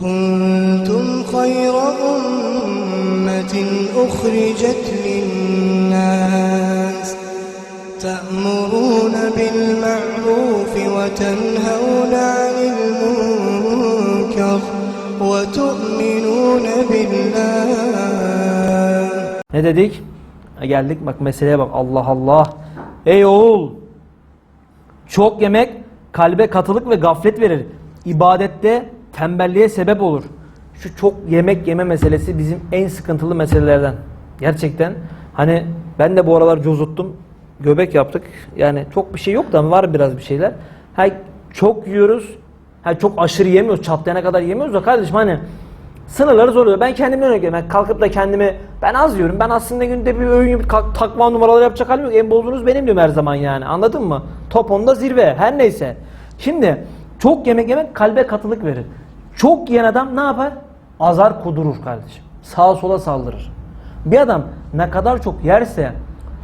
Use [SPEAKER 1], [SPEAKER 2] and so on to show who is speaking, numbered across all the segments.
[SPEAKER 1] كنتم خير أمة أخرجت للناس تأمرون بالمعروف وتنهون عن المنكر وتؤمنون بالله
[SPEAKER 2] Ne dedik? Ha, geldik bak meseleye bak Allah Allah. Ey oğul! Çok yemek kalbe katılık ve gaflet verir. İbadette tembelliğe sebep olur. Şu çok yemek yeme meselesi bizim en sıkıntılı meselelerden. Gerçekten hani ben de bu aralar cozuttum. Göbek yaptık. Yani çok bir şey yok da var biraz bir şeyler. Ha, çok yiyoruz. Ha, çok aşırı yemiyoruz. Çatlayana kadar yemiyoruz da kardeşim hani sınırları zorluyor. Ben kendimden örnek. Ben kalkıp da kendimi ben az yiyorum. Ben aslında günde bir öğün kalk- takma numaraları yapacak halim yok. En bozduğunuz benim diyorum her zaman yani. Anladın mı? Top onda zirve. Her neyse. Şimdi çok yemek yemek kalbe katılık verir. Çok yiyen adam ne yapar? Azar kudurur kardeşim. Sağa sola saldırır. Bir adam ne kadar çok yerse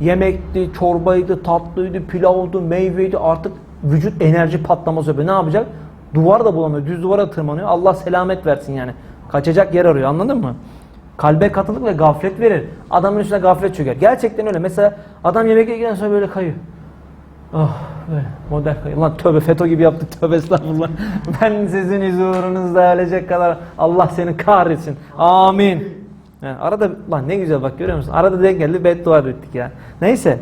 [SPEAKER 2] yemekti, çorbaydı, tatlıydı, pilavdı, meyveydi artık vücut enerji patlaması yapıyor. Ne yapacak? Duvar da bulamıyor. Düz duvara tırmanıyor. Allah selamet versin yani. Kaçacak yer arıyor anladın mı? Kalbe katılık ve gaflet verir. Adamın üstüne gaflet çöker. Gerçekten öyle. Mesela adam yemek yerken sonra böyle kayıyor. Oh böyle model. Lan tövbe FETÖ gibi yaptık tövbe estağfurullah. ben sizin huzurunuzda ölecek kadar Allah seni kahretsin. Amin. Yani arada lan ne güzel bak görüyor musun? Arada denk geldi beddua ettik ya. Neyse.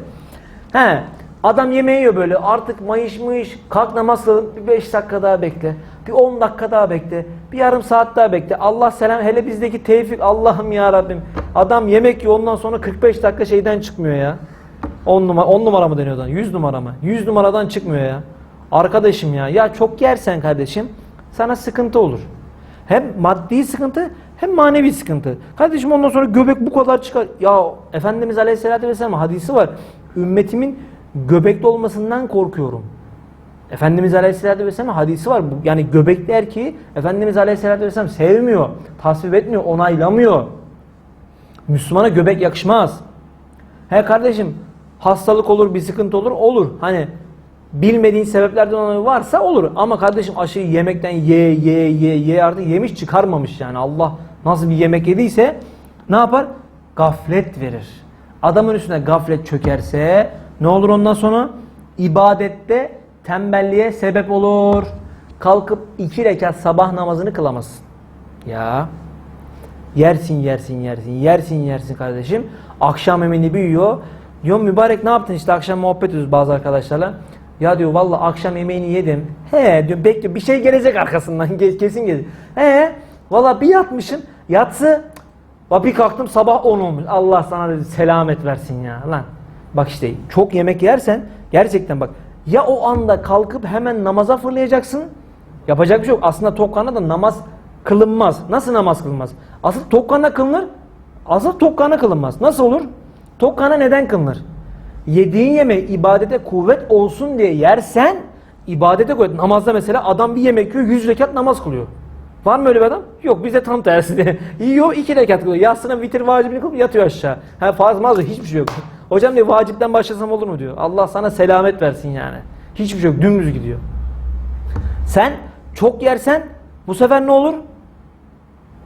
[SPEAKER 2] He. Adam yemeği yiyor böyle artık mayış mayış kalk namaz kılın bir 5 dakika daha bekle. Bir 10 dakika daha bekle. Bir yarım saat daha bekle. Allah selam hele bizdeki tevfik Allah'ım ya Rabbim. Adam yemek yiyor ondan sonra 45 dakika şeyden çıkmıyor ya. 10 numara 10 numara mı deniyor lan? 100 numara mı? 100 numaradan çıkmıyor ya. Arkadaşım ya. Ya çok yersen kardeşim sana sıkıntı olur. Hem maddi sıkıntı hem manevi sıkıntı. Kardeşim ondan sonra göbek bu kadar çıkar. Ya Efendimiz Aleyhisselatü Vesselam hadisi var. Ümmetimin göbekli olmasından korkuyorum. Efendimiz Aleyhisselatü Vesselam hadisi var. Yani göbekli erkeği Efendimiz Aleyhisselatü Vesselam sevmiyor, tasvip etmiyor, onaylamıyor. Müslümana göbek yakışmaz. He kardeşim hastalık olur, bir sıkıntı olur, olur. Hani bilmediğin sebeplerden dolayı varsa olur. Ama kardeşim aşırı yemekten ye ye ye ye artık yemiş çıkarmamış yani. Allah nasıl bir yemek yediyse ne yapar? Gaflet verir. Adamın üstüne gaflet çökerse ne olur ondan sonra? İbadette tembelliğe sebep olur. Kalkıp iki rekat sabah namazını kılamazsın. Ya Yersin yersin yersin yersin yersin kardeşim. Akşam yemeğini bir yiyor. Diyor mübarek ne yaptın işte akşam muhabbet ediyoruz bazı arkadaşlarla. Ya diyor valla akşam yemeğini yedim. He diyor bekle bir şey gelecek arkasından kesin gelecek. He valla bir yatmışım yatsı Va bir kalktım sabah 10 olmuş. Allah sana dedi selamet versin ya lan. Bak işte çok yemek yersen gerçekten bak ya o anda kalkıp hemen namaza fırlayacaksın. Yapacak bir şey yok. Aslında tok karnına da namaz kılınmaz. Nasıl namaz kılınmaz? Asıl tok karnına kılınır. Asıl tok karnına kılınmaz. Nasıl olur? Tok karnına neden kılınır? Yediğin yemek ibadete kuvvet olsun diye yersen ibadete kuvvet. Namazda mesela adam bir yemek yiyor 100 rekat namaz kılıyor. Var mı öyle bir adam? Yok bize tam tersi. Yiyor iki rekat kılıyor. Yatsına vitir vacibini kılıp yatıyor aşağı. Ha farz maz hiçbir şey yok. Hocam diyor vacipten başlasam olur mu diyor. Allah sana selamet versin yani. Hiçbir şey yok dümdüz gidiyor. Sen çok yersen bu sefer ne olur?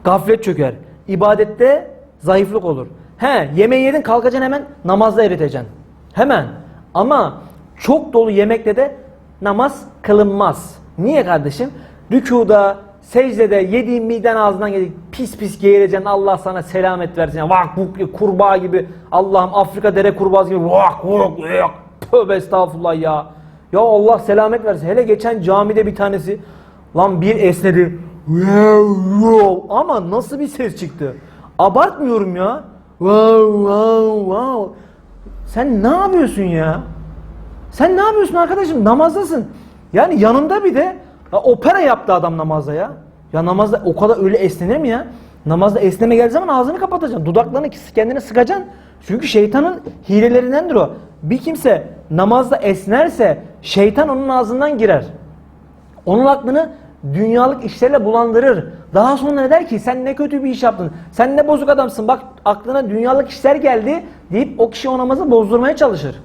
[SPEAKER 2] Gaflet çöker. İbadette zayıflık olur. He yemeği yedin kalkacaksın hemen namazda eriteceksin. Hemen. Ama çok dolu yemekle de namaz kılınmaz. Niye kardeşim? Rükuda, secdede yediğin miden ağzından gelecek pis pis geğireceksin Allah sana selamet versin. Vak vuk kurbağa gibi Allah'ım Afrika dere kurbağası gibi vak vuk vuk. Tövbe estağfurullah ya. Ya Allah selamet versin. Hele geçen camide bir tanesi lan bir esnedi. Ama nasıl bir ses çıktı? Abartmıyorum ya. Wow, wow, wow. Sen ne yapıyorsun ya? Sen ne yapıyorsun arkadaşım? Namazdasın. Yani yanında bir de ya opera yaptı adam namazda ya. Ya namazda o kadar öyle esnenir mi ya? Namazda esneme geldiği zaman ağzını kapatacaksın. Dudaklarını kendine sıkacaksın. Çünkü şeytanın hilelerindendir o. Bir kimse namazda esnerse şeytan onun ağzından girer. Onun aklını dünyalık işlerle bulandırır. Daha sonra ne der ki sen ne kötü bir iş yaptın. Sen ne bozuk adamsın. Bak aklına dünyalık işler geldi deyip o kişi o namazı bozdurmaya çalışır.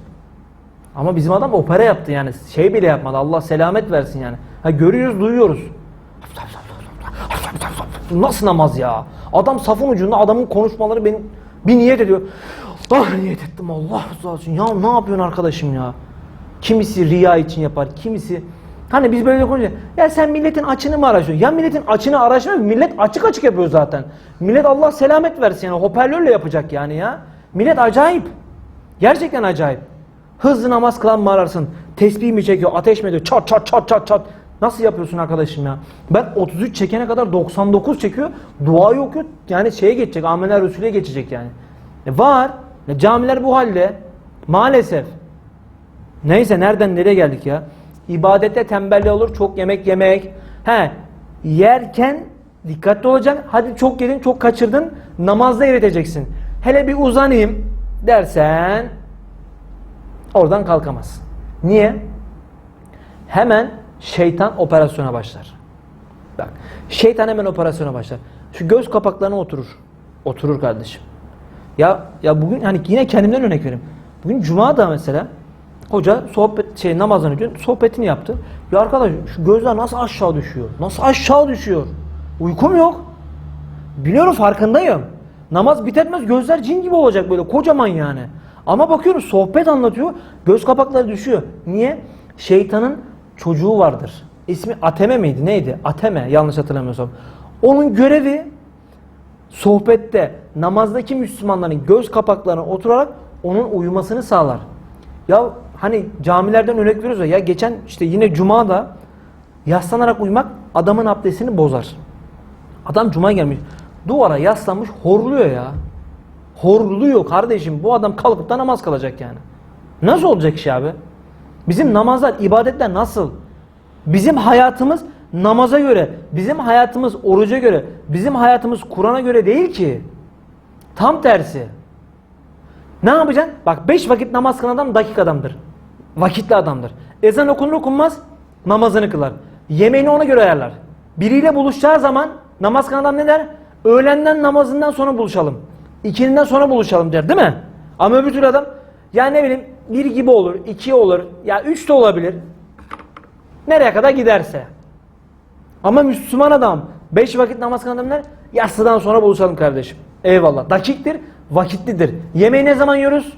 [SPEAKER 2] Ama bizim adam opera yaptı yani. Şey bile yapmadı. Allah selamet versin yani. Ha görüyoruz, duyuyoruz. nasıl namaz ya? Adam safın ucunda adamın konuşmaları beni bir niyet ediyor. Ah niyet ettim Allah razı olsun. Ya ne yapıyorsun arkadaşım ya? Kimisi riya için yapar, kimisi Hani biz böyle konuşuyoruz. Ya sen milletin açını mı araştırıyorsun? Ya milletin açını araştırmıyor. Millet açık açık yapıyor zaten. Millet Allah selamet versin yani. Hoparlörle yapacak yani ya. Millet acayip. Gerçekten acayip. Hızlı namaz kılan mı ararsın? Tesbih mi çekiyor? Ateş mi ediyor? Çat çat çat çat çat. Nasıl yapıyorsun arkadaşım ya? Ben 33 çekene kadar 99 çekiyor. Duayı okuyor. Yani şeye geçecek. Amener Resulü'ye geçecek yani. E var. E camiler bu halde. Maalesef. Neyse nereden nereye geldik ya? İbadette tembelliği olur. Çok yemek yemek. He. Yerken dikkatli olacaksın. Hadi çok yedin, çok kaçırdın. Namazda eriteceksin. Hele bir uzanayım dersen oradan kalkamazsın. Niye? Hemen şeytan operasyona başlar. Bak, şeytan hemen operasyona başlar. Şu göz kapaklarına oturur. Oturur kardeşim. Ya ya bugün hani yine kendimden örnek vereyim. Bugün cuma da mesela hoca sohbet şey namazdan önce sohbetini yaptı. Ya arkadaş şu gözler nasıl aşağı düşüyor? Nasıl aşağı düşüyor? Uykum yok. Biliyorum farkındayım. Namaz bitermez gözler cin gibi olacak böyle kocaman yani. Ama bakıyoruz sohbet anlatıyor. Göz kapakları düşüyor. Niye? Şeytanın çocuğu vardır. İsmi Ateme miydi? Neydi? Ateme yanlış hatırlamıyorsam. Onun görevi sohbette namazdaki Müslümanların göz kapaklarına oturarak onun uyumasını sağlar. Ya hani camilerden örnek veriyoruz ya, ya geçen işte yine cumada yaslanarak uyumak adamın abdestini bozar. Adam cuma gelmiş duvara yaslanmış horluyor ya. Horluyor kardeşim bu adam kalkıp da namaz kılacak yani. Nasıl olacak iş abi? Bizim namazlar, ibadetler nasıl? Bizim hayatımız namaza göre, bizim hayatımız oruca göre, bizim hayatımız Kur'an'a göre değil ki. Tam tersi. Ne yapacaksın? Bak 5 vakit namaz kılan adam dakik adamdır. Vakitli adamdır. Ezan okunur okunmaz namazını kılar. Yemeğini ona göre ayarlar. Biriyle buluşacağı zaman namaz kılan adam ne der? Öğlenden namazından sonra buluşalım. İkininden sonra buluşalım der değil mi? Ama öbür türlü adam ya ne bileyim bir gibi olur, iki olur, ya üç de olabilir. Nereye kadar giderse. Ama Müslüman adam beş vakit namaz kılan adam? Yatsıdan sonra buluşalım kardeşim. Eyvallah. Dakiktir, vakitlidir. Yemeği ne zaman yiyoruz?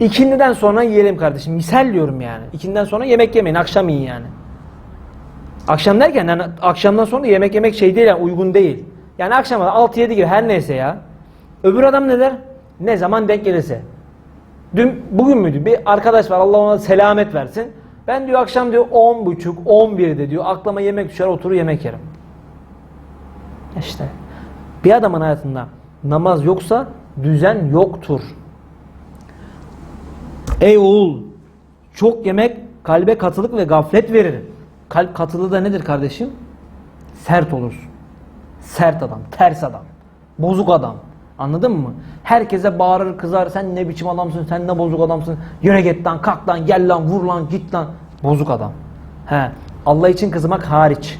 [SPEAKER 2] İkindiden sonra yiyelim kardeşim. Misal diyorum yani. İkinden sonra yemek yemeyin. Akşam yiyin yani. Akşam derken yani akşamdan sonra yemek yemek şey değil yani uygun değil. Yani akşama 6-7 gibi her neyse ya. Öbür adam ne der? Ne zaman denk gelirse. Dün bugün müydü? Bir arkadaş var Allah ona selamet versin. Ben diyor akşam diyor 10 buçuk 11'de diyor aklıma yemek düşer oturur yemek yerim. İşte bir adamın hayatında namaz yoksa düzen yoktur. Ey oğul çok yemek kalbe katılık ve gaflet verir. Kalp katılığı da nedir kardeşim? Sert olursun. Sert adam, ters adam, bozuk adam. Anladın mı? Herkese bağırır kızar. Sen ne biçim adamsın, sen ne bozuk adamsın. Yöne git lan, kalk lan, gel lan, vur lan, git lan. Bozuk adam. He. Allah için kızmak hariç.